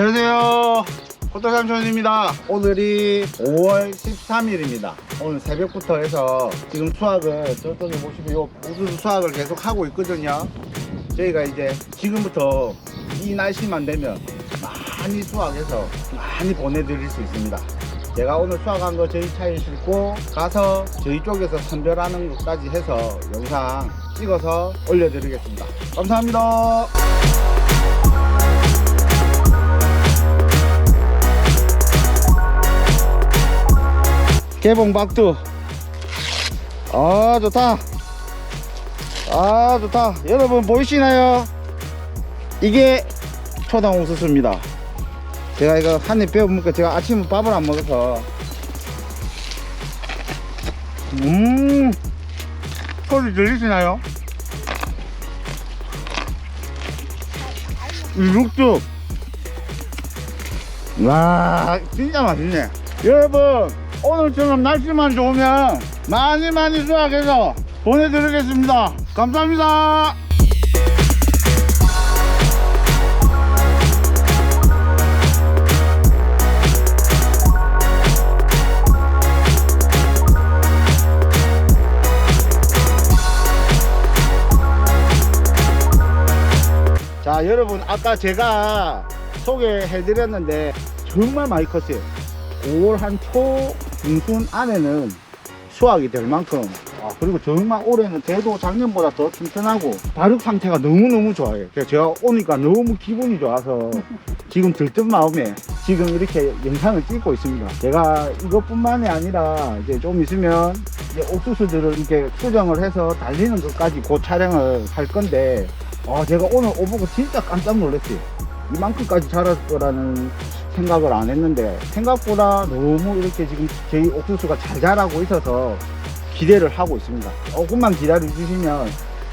안녕하세요. 호떡 삼촌입니다. 오늘이 5월 13일입니다. 오늘 새벽부터 해서 지금 수확을 저쪽에 보시면 요 우수수 수확을 계속 하고 있거든요. 저희가 이제 지금부터 이 날씨만 되면 많이 수확해서 많이 보내드릴 수 있습니다. 제가 오늘 수확한 거 저희 차에 싣고 가서 저희 쪽에서 선별하는 것까지 해서 영상 찍어서 올려드리겠습니다. 감사합니다. 개봉 박두. 아 좋다. 아 좋다. 여러분 보이시나요? 이게 초당 옥수수입니다. 제가 이거 한입 먹고 제가 아침에 밥을 안 먹어서. 음 소리 들리시나요? 이 육즙. 와 진짜 맛있네. 여러분 오늘처럼 날씨만 좋으면 많이 많이 수확해서 보내드리겠습니다. 감사합니다. 자 여러분 아까 제가 소개해드렸는데 정말 많이 컸어요. 5월 한 초 중순 안에는 수확이 될 만큼 아, 그리고 정말 올해는 대도 작년보다 더 튼튼하고 발육 상태가 너무너무 좋아요 그래서 제가 오니까 너무 기분이 좋아서 지금 들뜬 마음에 지금 이렇게 영상을 찍고 있습니다 제가 이것뿐만이 아니라 이제 좀 있으면 이제 옥수수들을 이렇게 수정을 해서 달리는 것까지 곧 촬영을 할 건데 아, 제가 오늘 오보고 진짜 깜짝 놀랐어요. 이만큼까지 자랄 거라는 생각을 안 했는데 생각보다 너무 이렇게 지금 저희 옥수수가 잘 자라고 있어서 기대를 하고 있습니다. 조금만 기다려 주시면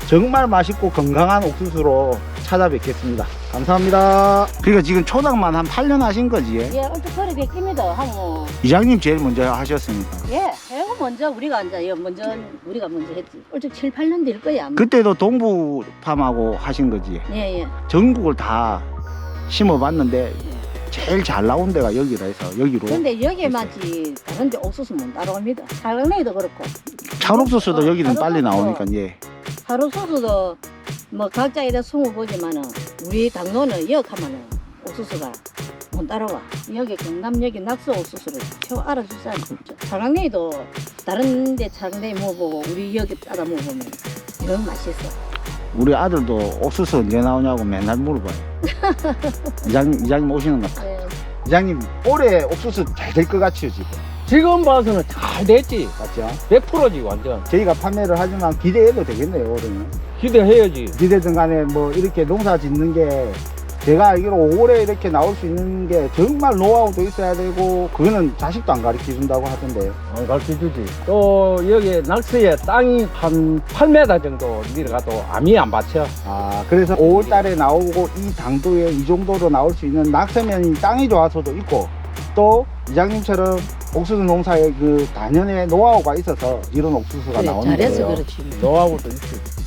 정말 맛있고 건강한 옥수수로 찾아뵙겠습니다. 감사합니다. 그러니까 지금 초당만 한 8년 하신 거지? 예, 얼핏 그렇게 낍니다. 하고 이장님 제일 먼저 하셨으니까. 예, 해고 먼저 우리가 앉아. 예, 먼저 우리가 먼저 했지. 얼핏 7, 8년 될 거야. 아마. 그때도 동부팜하고 하신 거지? 예, 예. 전국을 다 심어봤는데 제일 잘 나온 데가 여기라 해서 여기로 근데 여기에 맞지 다른 데 옥수수는 따라옵니다. 사랑내도 그렇고. 찰옥수수도 어, 여기는 빨리 찰옥수수. 나오니까 예. 하루소수도 뭐 각자 이래 숨어 보지만은 우리 당로는 여하면은 옥수수가 못 따라와. 여기 경남 여기 낙서 옥수수를 저 알아줄 사람이 없죠. 사랑내도 다른 데 사랑내 먹어보고 우리 여기 따라 먹으면 영 맛있어. 우리 아들도 옥수수 언제 나오냐고 맨날 물어봐요. 이장님, 이장님 오시는 것 같아요. 예. 이장님 올해 옥수수 잘 될 것 같지요 지금? 지금 봐서는 잘 됐지. 맞죠? 100%지, 완전. 저희가 판매를 하지만 기대해도 되겠네요 올해는. 기대해야지. 기대든 간에 뭐 이렇게 농사 짓는 게 제가 알기로 올해 이렇게 나올 수 있는 게 정말 노하우도 있어야 되고 그거는 자식도 안 가르쳐 준다고 하던데 안 가르쳐 주지. 또, 여기 낙서에 땅이 한 8m 정도 내려가도 암이 안 받쳐. 아 그래서 5월 달에 나오고 이 당도에 이 정도로 나올 수 있는 낙서면이 땅이 좋아서도 있고 또 이장님처럼 옥수수 농사에 그 단연의 노하우가 있어서 이런 옥수수가 그래, 나오는 잘해서 거예요 그렇지. 노하우도 있지.